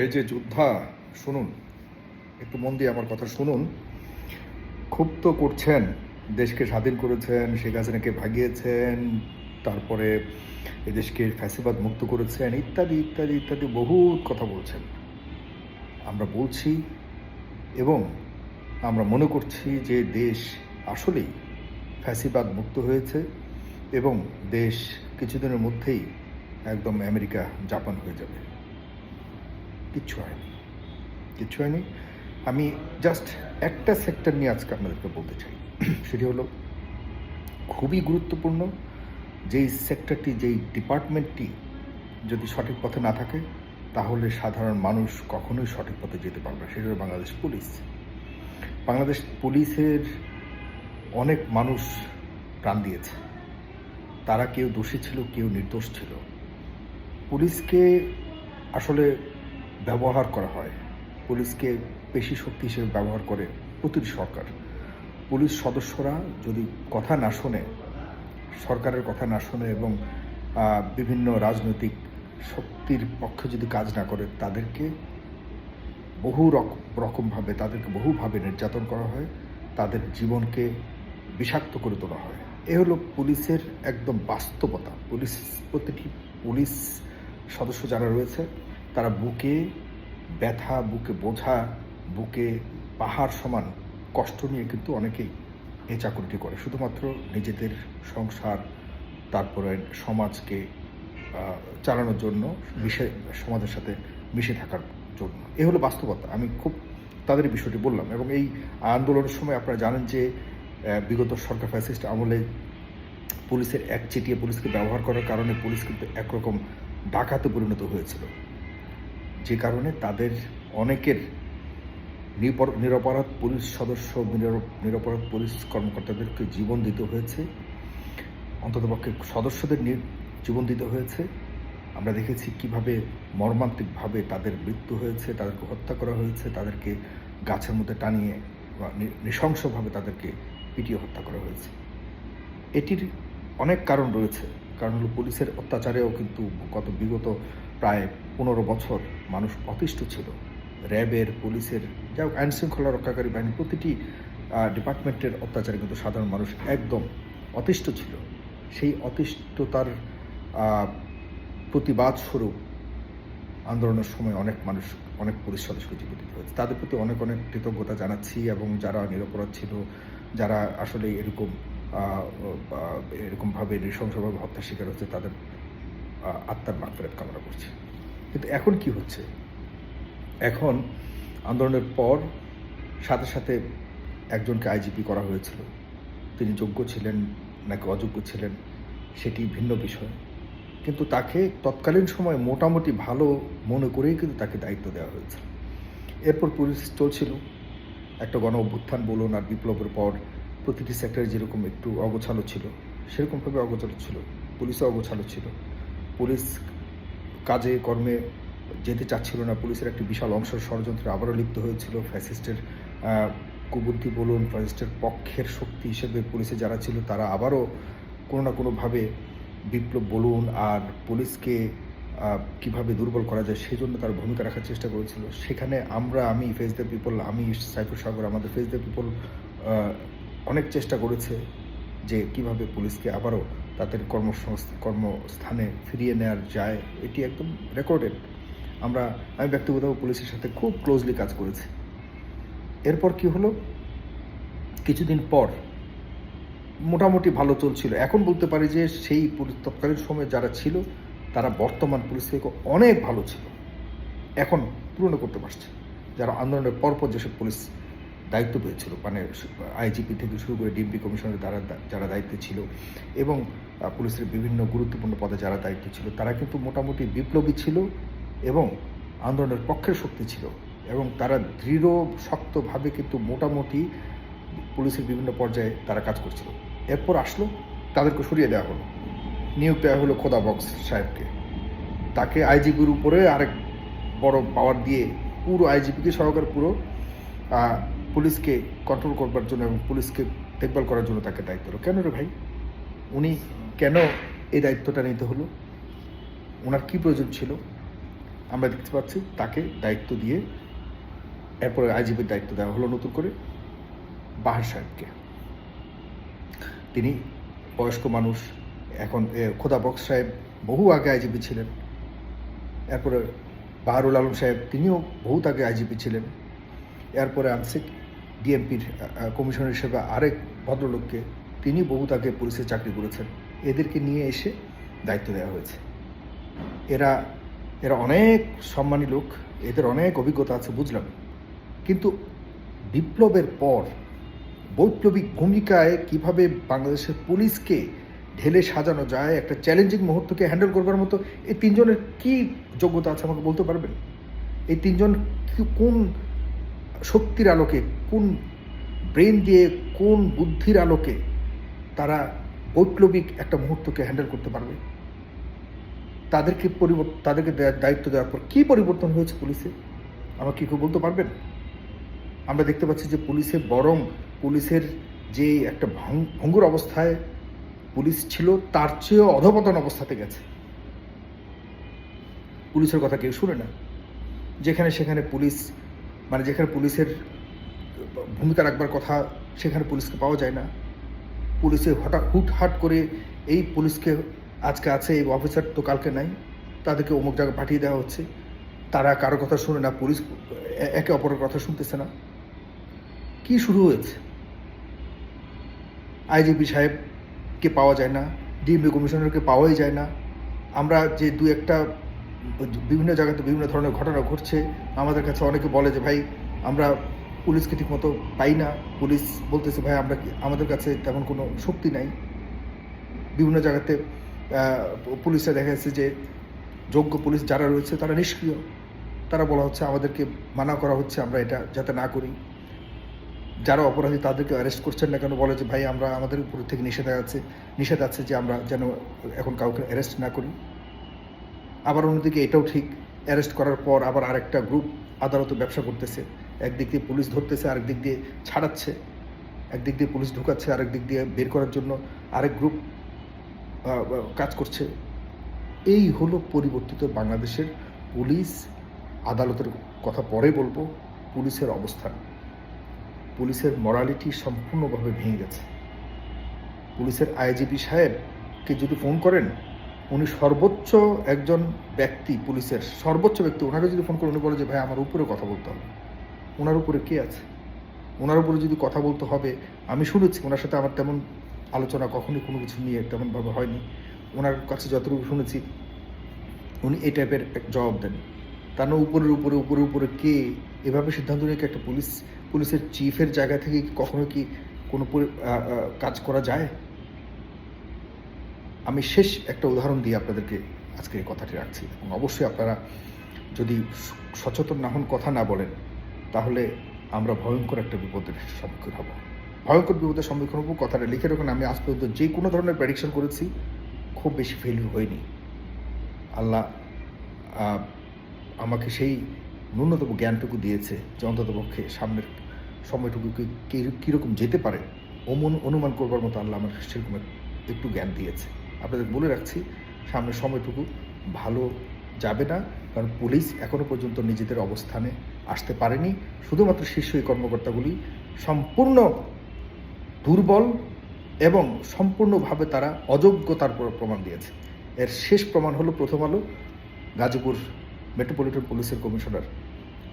এই যে যোদ্ধা, শুনুন, একটু মন দিয়ে আমার কথা শুনুন। তো করছেন, দেশকে স্বাধীন করেছেন, শেখ হাসিনাকে ভাগিয়েছেন, তারপরে এদেশকে ফ্যাসিবাদ মুক্ত করেছেন, ইত্যাদি ইত্যাদি ইত্যাদি বহু কথা বলছেন। আমরা বলছি এবং আমরা মনে করছি যে দেশ আসলেই ফ্যাসিবাদ মুক্ত হয়েছে এবং দেশ কিছুদিনের মধ্যেই একদম আমেরিকা, জাপান হয়ে যাবে। কিচ্ছু হয়নি। কিচ্ছু হয়নি। আমি জাস্ট একটা সেক্টর নিয়ে আজকে আপনাদেরকে বলতে চাই। সেটি হলো, খুবই গুরুত্বপূর্ণ যেই সেক্টরটি যেই ডিপার্টমেন্টটি যদি সঠিক পথে না থাকে, তাহলে সাধারণ মানুষ কখনোই সঠিক পথে যেতে পারবে না। সেটা হলো বাংলাদেশ পুলিশ। বাংলাদেশ পুলিশের অনেক মানুষ প্রাণ দিয়েছে। তারা কেউ দোষী ছিল, কেউ নির্দোষ ছিল। পুলিশকে আসলে ব্যবহার করা হয়। পুলিশকে পেশি শক্তি হিসেবে ব্যবহার করে প্রতিটি সরকার। পুলিশ সদস্যরা যদি কথা না শোনে, সরকারের কথা না শোনে এবং বিভিন্ন রাজনৈতিক শক্তির পক্ষে যদি কাজ না করে, তাদেরকে বহু রকম রকমভাবে, তাদেরকে বহুভাবে নির্যাতন করা হয়। তাদের জীবনকে বিষাক্ত করে তোলা হয়। এ হলো পুলিশের একদম বাস্তবতা। পুলিশ, প্রতিটি পুলিশ সদস্য যারা রয়েছে তারা বুকে ব্যথা, বুকে বোঝা, বুকে পাহাড় সমান কষ্ট নিয়ে কিন্তু অনেকেই এই চাকরিটি করে। শুধুমাত্র নিজেদের সংসার, তারপরে সমাজকে চালানোর জন্য, মিশে, সমাজের সাথে মিশে থাকার জন্য। এ হলো বাস্তবতা। আমি খুব তাদের বিষয়টি বললাম এবং এই আন্দোলনের সময় আপনারা জানেন যে বিগত সরকার ফ্যাসিস্ট আমলে পুলিশের এক চেটিয়ে পুলিশকে ব্যবহার করার কারণে পুলিশ কিন্তু একরকম ডাকাতে পরিণত হয়েছিল। যে কারণে তাদের অনেকের নিরপর- নিরপরাধ পুলিশ সদস্য নিরপরাধ পুলিশ কর্মকর্তাদেরকে জীবন দিতে হয়েছে। অন্ততপক্ষে সদস্যদের জীবন দিতে হয়েছে। আমরা দেখেছি কীভাবে মর্মান্তিকভাবে তাদের মৃত্যু হয়েছে, তাদেরকে হত্যা করা হয়েছে, তাদেরকে গাছের মধ্যে টানিয়ে বা নৃশংসভাবে তাদেরকে পিটিয়ে হত্যা করা হয়েছে। এটির অনেক কারণ রয়েছে। কারণ হলো পুলিশের অত্যাচারেও কিন্তু গত বিগত প্রায় পনেরো বছর মানুষ অতিষ্ঠ ছিল। র্যাবের, পুলিশের যা হোক আইন শৃঙ্খলা রক্ষাকারী বাহিনী প্রতিটি ডিপার্টমেন্টের অত্যাচারে কিন্তু সাধারণ মানুষ একদম অতিষ্ঠ ছিল। সেই অতিষ্ঠতার প্রতিবাদ স্বরূপ আন্দোলনের সময় অনেক মানুষ, অনেক পুলিশ সদস্যকে জীবিত হয়েছে তাদের প্রতি অনেক অনেক কৃতজ্ঞতা জানাচ্ছি এবং যারা নিরপরাধ ছিল, যারা আসলে এরকম এরকমভাবে নৃশংসভাবে হত্যার শিকার হচ্ছে, তাদের আত্মার মাগফিরাত কামনা করছি। কিন্তু এখন কি হচ্ছে? এখন আন্দোলনের পর সাথে সাথে একজনকে আইজিপি করা হয়েছিল। তিনি যোগ্য ছিলেন নাকি অযোগ্য ছিলেন সেটি ভিন্ন বিষয়। কিন্তু তাকে তৎকালীন সময় মোটামুটি ভালো মনে করেই কিন্তু তাকে দায়িত্ব দেওয়া হয়েছে। এরপর পুলিশ চলছিল। একটা গণ অভ্যুত্থান বলুন আর বিপ্লবের পর প্রতিটি সেক্টরে যেরকম একটু অগোছালো ছিল, সেরকমভাবে অগোছালো ছিল। পুলিশও অগোছালো ছিল। পুলিশ কাজে, কর্মে যেতে চাচ্ছিল না। পুলিশের একটি বিশাল অংশ ষড়যন্ত্রে আবারও লিপ্ত হয়েছিল। ফ্যাসিস্টের কুবুদ্ধি বলুন, ফ্যাসিস্টের পক্ষের শক্তি হিসেবে পুলিশে যারা ছিল, তারা আবারও কোনো না কোনোভাবে বিপ্লব বলুন আর পুলিশকে কীভাবে দুর্বল করা যায় সেই জন্য তার ভূমিকা রাখার চেষ্টা করেছিল। সেখানে আমরা, আমি ফেস দ্য পিপল, আমি, সাইফুর সাগর, আমাদের ফেস দ্য পিপল অনেক চেষ্টা করেছে যে কীভাবে পুলিশকে আবারও তাদের কর্মসংস্থ, কর্মস্থানে ফিরিয়ে নেওয়ার যায়, এটি একদম রেকর্ডেড। আমরা, আমি ব্যক্তিগতভাবে পুলিশের সাথে খুব ক্লোজলি কাজ করেছি। এরপর কি হলো? কিছুদিন পর মোটামুটি ভালো চলছিল। এখন বলতে পারি যে সেই তৎকালীন সময়ে যারা ছিল, তারা বর্তমান পুলিশ থেকে অনেক ভালো ছিল। এখন তুলনা করতে পারছে। যারা আন্দোলনের পরপর যেসব পুলিশ দায়িত্ব পেয়েছিল মানে আইজিপি থেকে শুরু করে ডিএমপি কমিশনের দ্বারা যারা দায়িত্বে ছিল এবং পুলিশের বিভিন্ন গুরুত্বপূর্ণ পদে যারা দায়িত্ব ছিল, তারা কিন্তু মোটামুটি বিপ্লবী ছিল এবং আন্দোলনের পক্ষের শক্তি ছিল এবং তারা দৃঢ়, শক্তভাবে কিন্তু মোটামুটি পুলিশের বিভিন্ন পর্যায়ে তারা কাজ করছিল। এরপর আসলো, তাদেরকে সরিয়ে দেওয়া হলো। নিয়োগ দেওয়া হলো খোদা বক্স সাহেবকে। তাকে আইজিপির উপরে আরেক বড় পাওয়ার দিয়ে পুরো আইজিপিকে সহকারে পুরো পুলিশকে কন্ট্রোল করবার জন্য এবং পুলিশকে দেখভাল করার জন্য তাকে দায়িত্ব হলো। কেন রে ভাই? উনি কেন এই দায়িত্বটা নিতে হলো? ওনার কি প্রয়োজন ছিল? আমরা দেখতে পাচ্ছি তাকে দায়িত্ব দিয়ে এরপরে আইজিপির দায়িত্ব দেওয়া হলো নতুন করে বাহার সাহেবকে। তিনি বয়স্ক মানুষ, এখন খোদা বক্স সাহেব, বহু আগে আইজিপি ছিলেন। এরপরে বাহারুল আলম সাহেব, তিনিও বহুত আগে আইজিপি ছিলেন। এরপরে আনছে ডিএমপির কমিশনার হিসেবে আরেক ভদ্রলোককে, তিনি বহুত আগে পুলিশে চাকরি করেছেন। এদেরকে নিয়ে এসে দায়িত্ব দেওয়া হয়েছে। এরা এরা অনেক সম্মানী লোক, এদের অনেক অভিজ্ঞতা আছে, বুঝলাম। কিন্তু বিপ্লবের পর, বৈপ্লবিক ভূমিকায় কীভাবে বাংলাদেশের পুলিশকে ঢেলে সাজানো যায়, একটা চ্যালেঞ্জিং মুহূর্তকে হ্যান্ডেল করবার মতো, এই তিনজনের কি যোগ্যতা আছে আমাকে বলতে পারবেন? এই তিনজন কোন শক্তির আলোকে, কোন ব্রেন দিয়ে কোন বুদ্ধির আলোকে তারা বৈপ্লবিক একটা মুহূর্তকে হ্যান্ডেল করতে পারবে? তাদেরকে পরিবর্তন তাদেরকে দেয়া- দায়িত্ব দেওয়ার পর কী পরিবর্তন হয়েছে পুলিশে? আমাকে কি কেউ বলতে পারবেন? আমরা দেখতে পাচ্ছি যে পুলিশে বরং পুলিশের যে একটা ভঙ্গ- ভঙ্গুর অবস্থায় পুলিশ ছিল, তার চেয়েও অধপতন অবস্থাতে গেছে। পুলিশের কথা কেউ শুনে না। যেখানে সেখানে পুলিশ মানে যেখানে পুলিশের ভূমিকা রাখবার কথা, সেখানে পুলিশকে পাওয়া যায় না। পুলিশে হঠাৎ হুটহাট করে এই পুলিশকে আজকে আছে, এই অফিসার তো কালকে নাই, তাদেরকে অমুক জায়গায় পাঠিয়ে দেওয়া হচ্ছে। তারা কারও কথা শুনে না, পুলিশ একে অপরের কথা শুনতেছে না। কি শুরু হয়েছে? আইজিপি সাহেবকে পাওয়া যায় না, ডিএমপি কমিশনারকে পাওয়াই যায় না। আমরা যে দু একটা বিভিন্ন জায়গাতে বিভিন্ন ধরনের ঘটনা ঘটছে। আমাদের কাছে অনেকে বলে যে, ভাই, আমরা পুলিশকে ঠিকমতো পাই না। পুলিশ বলতেছে, ভাই, আমরা আমাদের কাছে তেমন কোনো শক্তি নাই। বিভিন্ন জায়গাতে পুলিশে দেখা যাচ্ছে যে, যোগ্য পুলিশ যারা রয়েছে, তারা নিষ্ক্রিয়। তারা বলা হচ্ছে, আমাদেরকে মানা করা হচ্ছে, আমরা এটা যাতে না করি। যারা অপরাধী, তাদেরকে অ্যারেস্ট করছেন না কেন? বলে যে, ভাই, আমরা আমাদের উপর থেকে নিষেধ আছে নিষেধ আছে যে, আমরা যেন এখন কাউকে অ্যারেস্ট না করি। আবার অন্যদিকে এটাও ঠিক, অ্যারেস্ট করার পর আবার আরেকটা গ্রুপ আদালতে ব্যবসা করতেছে। একদিক দিয়ে পুলিশ ধরতেছে আরেক দিক দিয়ে ছাড়াচ্ছে। একদিক দিয়ে পুলিশ ঢুকাচ্ছে আরেক দিক দিয়ে বের করার জন্য আরেক গ্রুপ কাজ করছে। এই হলো পরিবর্তিত বাংলাদেশের পুলিশ আদালতের কথা পরে বলব, পুলিশের অবস্থান। পুলিশের মরালিটি সম্পূর্ণভাবে ভেঙে গেছে। পুলিশের আইজিপি সাহেবকে যদি ফোন করেন উনি সর্বোচ্চ একজন ব্যক্তি, পুলিশের সর্বোচ্চ ব্যক্তি। ওনাকে যদি ফোন করেন উনি বলে যে, ভাই, আমার উপরে কথা বলতে হবে। ওনার উপরে কে আছে? ওনার উপরে যদি কথা বলতে হবে, আমি শুনেছি ওনার সাথে আমার তেমন আলোচনা কখনোই কোনো কিছু নিয়ে তেমনভাবে হয়নি। ওনার কাছে যতটুকু শুনেছি, উনি এই টাইপের এক জবাব দেন। তার না উপরের উপরে উপরে উপরে কে? এভাবে সিদ্ধান্ত নিয়ে একটা পুলিশ, পুলিশের চিফের জায়গা থেকে কখনো কি কোনো কাজ করা যায়? আমি শেষ একটা উদাহরণ দিয়ে আপনাদেরকে আজকে এই কথাটি রাখছি। এবং অবশ্যই আপনারা যদি সচেতন না হন, কথা না বলেন, তাহলে আমরা ভয়ঙ্কর একটা বিপদের সম্মুখীন হব। ভয়ঙ্কর বিপদের সম্মুখীন হব, কথাটা লিখে রাখুন। আমি আজ পর্যন্ত যে কোনো ধরনের প্রেডিকশন করেছি, খুব বেশি ফেলিউর হয়নি। আল্লাহ আমাকে সেই ন্যূনতম জ্ঞানটুকু দিয়েছে যে অন্ততপক্ষে সামনের সময়টুকু কীরকম যেতে পারে, অমন অনুমান করবার মতো আল্লাহ আমার সেরকম একটু জ্ঞান দিয়েছে। আপনাদের বলে রাখছি সামনের সময়টুকু ভালো যাবে না, কারণ পুলিশ এখনও পর্যন্ত নিজেদের অবস্থানে আসতে পারেনি। শুধুমাত্র শীর্ষ এই কর্মকর্তাগুলি সম্পূর্ণ দুর্বল এবং সম্পূর্ণভাবে তারা অযোগ্যতার প্রমাণ দিয়েছে। এর শেষ প্রমাণ হলো প্রথম আলো, গাজীপুর মেট্রোপলিটন পুলিশের কমিশনার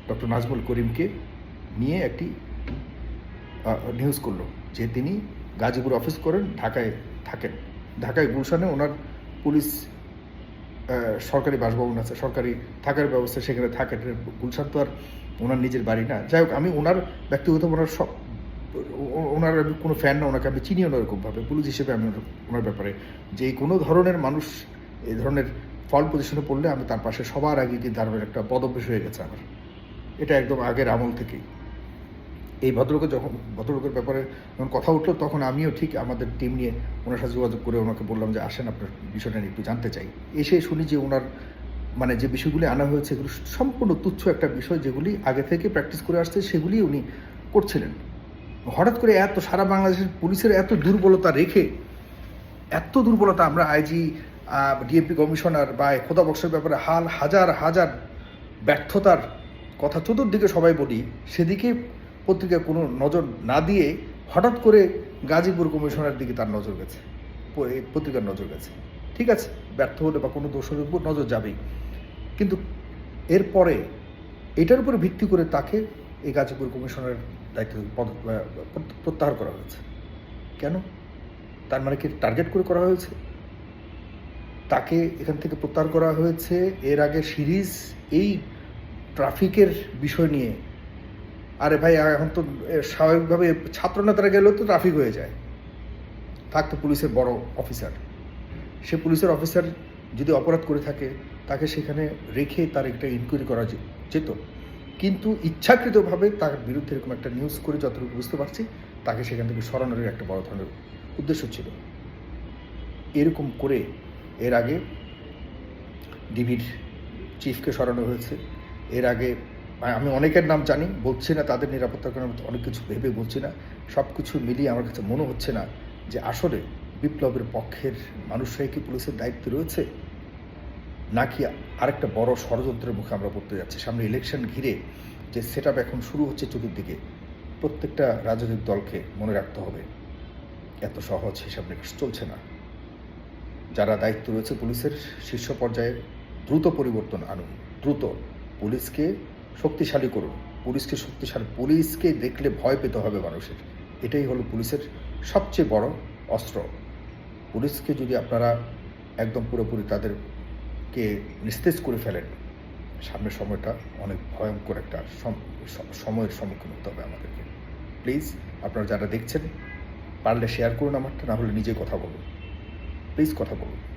ডক্টর নাজমুল করিমকে নিয়ে একটি নিউজ করল, যে তিনি গাজীপুর অফিস করেন, ঢাকায় থাকেন। ঢাকায় গুলশানে ওনার পুলিশ সরকারি বাসভবন আছে, সরকারি থাকার ব্যবস্থা সেখানে থাকেন গুলশান তো আর ওনার নিজের বাড়ি না। যাই হোক, আমি ওনার ব্যক্তিগত ওনার সব, ওনার আমি কোনো ফ্যান না, ওনাকে আমি চিনিও না ওরকমভাবে। পুলিশ হিসেবে আমি ওনার- ব্যাপারে যে কোনো ধরনের মানুষ এই ধরনের ফল পজিশনে পড়লে আমি তার পাশে সবার আগে গিয়ে দাঁড়ানোর একটা পদভ্যাস হয়ে গেছে আমার। এটা একদম আগের আমল থেকেই। এই ভদ্রলোকের যখন, ভদ্রলোকের ব্যাপারে যখন কথা উঠল, তখন আমিও ঠিক আমাদের টিম নিয়ে ওনার সাথে যোগাযোগ করে ওনাকে বললাম যে, আসেন, আপনার বিষয়টা নিয়ে একটু জানতে চাই। এসে শুনি যে ওনার মানে যে বিষয়গুলি আনা হয়েছে, এগুলো সম্পূর্ণ তুচ্ছ একটা বিষয় যেগুলি আগে থেকে প্র্যাকটিস করে আসছে, সেগুলি উনি করছিলেন। হঠাৎ করে এত সারা বাংলাদেশের পুলিশের এত দুর্বলতা রেখে, এত দুর্বলতা আমরা আইজি ডিএমপি কমিশনার বা খোদা বক্সের ব্যাপারে হাল হাজার হাজার ব্যর্থতার কথা চতুর্দিকে সবাই বলি, সেদিকে পত্রিকা কোনো নজর না দিয়ে হঠাৎ করে গাজীপুর কমিশনের দিকে তার নজর গেছে। পত্রিকার নজর গেছে। ঠিক আছে, ব্যর্থ হলে বা কোনো দোষের উপর নজর যাবেই। কিন্তু এরপরে এটার উপর ভিত্তি করে তাকে এই গাজীপুর কমিশনের দায়িত্ব পদ প্রত্যাহার করা হয়েছে। কেন? তার মানে কি টার্গেট করে করা হয়েছে? তাকে এখান থেকে প্রত্যাহার করা হয়েছে। এর আগে সিরিজ এই ট্রাফিকের বিষয় নিয়ে আরে ভাই এখন তো স্বাভাবিকভাবে ছাত্র নেতারা গেলেও তো ট্রাফিক হয়ে যায়। থাকতো পুলিশের বড় অফিসার সে পুলিশের অফিসার যদি অপরাধ করে থাকে, তাকে সেখানে রেখে তার একটা ইনকোয়ারি করা যেত। কিন্তু ইচ্ছাকৃতভাবে তার বিরুদ্ধে এরকম একটা নিউজ করে যতটুকু বুঝতে পারছি, তাকে সেখান থেকে সরানোর একটা বড় ধরনের উদ্দেশ্য ছিল। এরকম করে এর আগে ডিবির চিফকে সরানো হয়েছে। এর আগে আমি অনেকের নাম জানি, বলছি না তাদের নিরাপত্তার কারণে অনেক কিছু ভেবে বলছি না। সব কিছু মিলিয়ে আমার কাছে মনে হচ্ছে না যে আসলে বিপ্লবের পক্ষের মানুষরাই কি পুলিশের দায়িত্ব রয়েছে, নাকি আরেকটা বড় ষড়যন্ত্রের মুখে আমরা পড়তে যাচ্ছি। সামনে ইলেকশন ঘিরে যে সেট এখন শুরু হচ্ছে চতুর্দিকে, প্রত্যেকটা রাজনৈতিক দলকে মনে রাখতে হবে। এত সহজ হিসাব নিকাশ চলছে না। যারা দায়িত্ব রয়েছে পুলিশের শীর্ষ পর্যায়ে, দ্রুত পরিবর্তন আনুন। দ্রুত পুলিশকে শক্তিশালী করুন। পুলিশকে শক্তিশালী পুলিশকে দেখলে ভয় পেতে হবে মানুষের। এটাই হলো পুলিশের সবচেয়ে বড় অস্ত্র। পুলিশকে যদি আপনারা একদম পুরোপুরি তাদেরকে নিস্তেজ করে ফেলেন সামনের সময়টা অনেক ভয়ঙ্কর একটা সম- সময়ের সম্মুখীন হতে হবে আমাদেরকে। প্লিজ, আপনারা যারা দেখছেন, পারলে শেয়ার করুন আমারটা না হলে নিজে কথা বলুন। প্লিজ কথা বলুন।